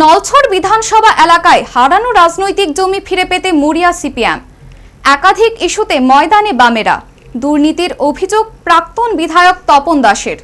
নলছড় বিধানসভা এলাকায় হারানো রাজনৈতিক জমি ফিরে পেতে মরিয়া সিপিএম। একাধিক ইস্যুতে ময়দানে বামেরা। দুর্নীতির অভিযোগ প্রাক্তন বিধায়ক তপন দাসের।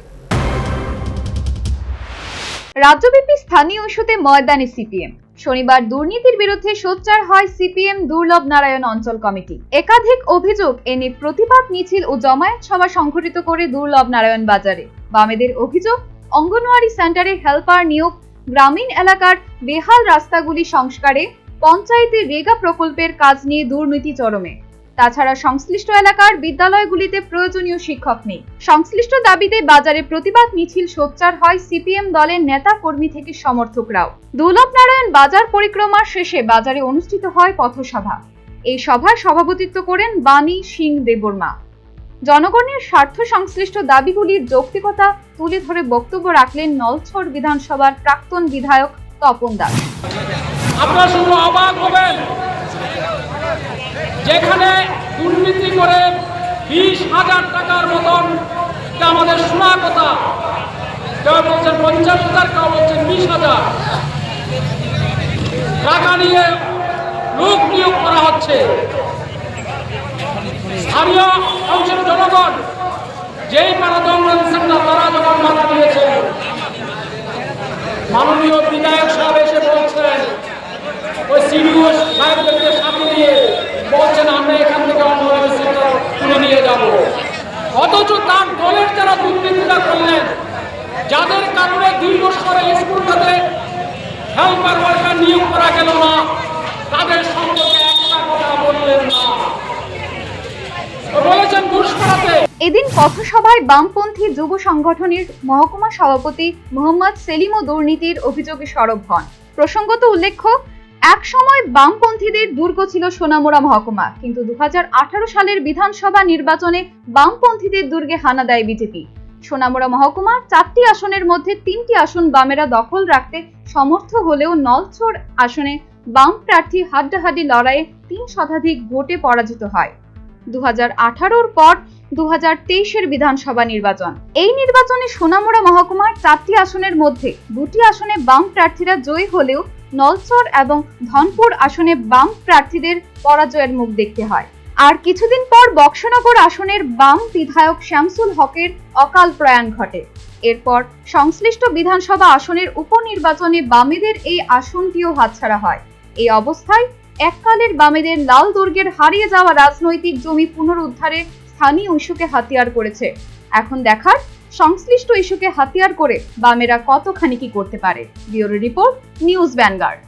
রাজ্যব্যাপী স্থানীয় ইস্যুতে ময়দানে সিপিএম। শনিবার দুর্নীতির বিরুদ্ধে সোচ্চার হয় সিপিএম দুর্লভ নারায়ণ অঞ্চল কমিটি। একাধিক অভিযোগ এনে প্রতিবাদ মিছিল ও জমায়েত সভা সংঘটিত করে দুর্লভ নারায়ণ বাজারে। বামেদের অভিযোগ, অঙ্গনওয়াড়ি সেন্টারে হেল্পার নিয়োগ গ্রামীণ এলাকার বেহাল রাস্তাগুলি সংস্কারে পঞ্চায়েতের রেগা প্রকল্পের কাজ নিয়ে দুর্নীতি চরমে। তাছাড়া সংশ্লিষ্ট এলাকার বিদ্যালয়গুলিতে প্রয়োজনীয় শিক্ষক নেই। সংশ্লিষ্ট দাবিতে বাজারে প্রতিবাদ মিছিল সোচ্চার হয় সিপিএম দলের নেতা কর্মী থেকে সমর্থকরাও। দুর্লভ নারায়ণ বাজার পরিক্রমা শেষে বাজারে অনুষ্ঠিত হয় পথসভা। এই সভায় সভাপতিত্ব করেন বাণী সিং দেববর্মা। জনগণের স্বার্থ সংশ্লিষ্ট দাবিগুলির যৌক্তিকতা তুলে ধরে বক্তব্য রাখলেন নলছড় বিধানসভার প্রাক্তন বিধায়ক তপন দাস। আপনারা শুধু অবাক হবেন। যেখানে দুর্নীতি করে বিশ হাজার টাকার মতন আমাদের শোনা কথা কেউ বলছেন পঞ্চাশ হাজার কেউ বলছেন বিশ হাজার। টাকা নিয়ে লোক নিয়োগ করা হচ্ছে। স্থানীয় অংশের জনগণ, যেই না তারা যখন মাথা দিয়েছে, মাননীয় বিধায়ক সাহেব এসে বলছেন, ওই সিডিও সাহেবদেরকে সাথে নিয়ে বলছেন, আমরা এখান থেকে অন্যভাবে সেন্টার তুলে নিয়ে যাব। অথচ তার দলের যারা দুর্নীতিটা করলেন, যাদের কারণে দুই বছরে স্কুলটাতে হেল্পার ওয়ার্কার নিয়োগ করা গেল না, তাদের সম্পর্কে একটা কথা বললেন না তো বলেছেন ঘুষ করাতে এদিন পথসভায় বামপন্থী যুব সংগঠনের মহকুমা সভাপতি মোহাম্মদ সেলিম ও দুর্নীতির অভিযোগে সরব হন। প্রসঙ্গত উল্লেখ্য এক সময় বামপন্থীদের দুর্গ ছিল সোনামুড়া মহকুমা, কিন্তু দু সালের বিধানসভা নির্বাচনে বামপন্থীদের দুর্গে হানা দেয় বিজেপি। সোনামুড়া মহকুমার চারটি আসনের মধ্যে তিনটি আসন বামেরা দখল রাখতে সমর্থ হলেও নলছড় আসনে বাম প্রার্থী হাড্ডাহাড্ডি লড়াইয়ে তিন শতাধিক ভোটে পরাজিত হয়। দু হাজার পর দু তেইশের বিধানসভা নির্বাচন। এই নির্বাচনে সোনামুড়া মহকুমার চারটি আসনের মধ্যে দুটি আসনে বাম প্রার্থীরা জয়ী হলেও নলচর এবং ধনপুর আসনে বাম প্রার্থীদের পরাজয়ের মুখ দেখতে হয়। আর কিছুদিন পর বক্সনগর আসনের বাম বিধায়ক শামসুল হকের অকাল প্রয়াণ ঘটে। এরপর সংশ্লিষ্ট বিধানসভা আসনের উপনির্বাচনে বামেদের এই আসনটিও হাতছাড়া হয়। এই অবস্থায় এককালের বামেদের লাল দুর্গের হারিয়ে যাওয়া রাজনৈতিক জমি পুনরুদ্ধারে স্থানীয় ইস্যুকে হাতিয়ার করেছে। এখন দেখার সংশ্লিষ্ট ইস্যুকে হাতিয়ার করে বামেরা কতখানি কি করতে পারে। Bureau report, news Vanguard.